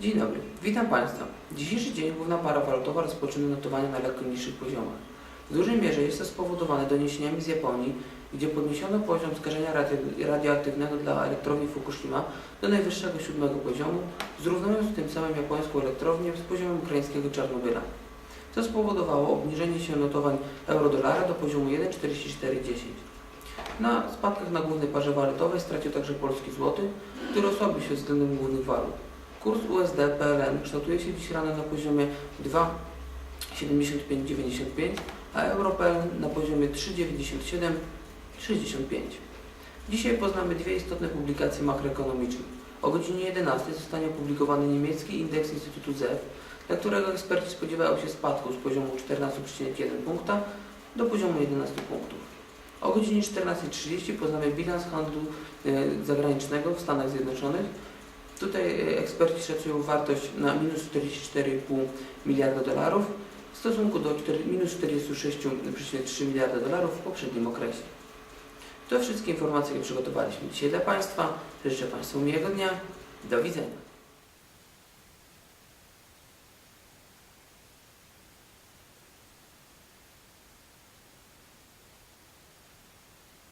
Dzień dobry, witam Państwa. Dzisiejszy dzień główna para walutowa rozpoczyna notowania na lekko niższych poziomach. W dużej mierze jest to spowodowane doniesieniami z Japonii, gdzie podniesiono poziom skażenia radio- radioaktywnego dla elektrowni Fukushima do najwyższego siódmego poziomu, zrównując tym samym japońską elektrownię z poziomem ukraińskiego Czarnobyla. To spowodowało obniżenie się notowań euro-dolara do poziomu 1,4410. Na spadkach na głównej parze walutowej stracił także polski złoty, który osłabił się względem głównych walut. Kurs USD PLN kształtuje się dziś rano na poziomie 2,7595, a euro PLN na poziomie 3,9765. Dzisiaj poznamy dwie istotne publikacje makroekonomiczne. O godzinie 11 zostanie opublikowany niemiecki indeks Instytutu ZEW, dla którego eksperci spodziewają się spadku z poziomu 14,1 punkta do poziomu 11 punktów. O godzinie 14.30 poznamy bilans handlu e, zagranicznego w Stanach Zjednoczonych, Tutaj e, eksperci szacują wartość na minus 44,5 miliarda dolarów w stosunku do cztery- minus 46,3 miliarda dolarów w poprzednim okresie. To wszystkie informacje, jakie przygotowaliśmy dzisiaj dla Państwa. Życzę Państwu miłego dnia. Do widzenia.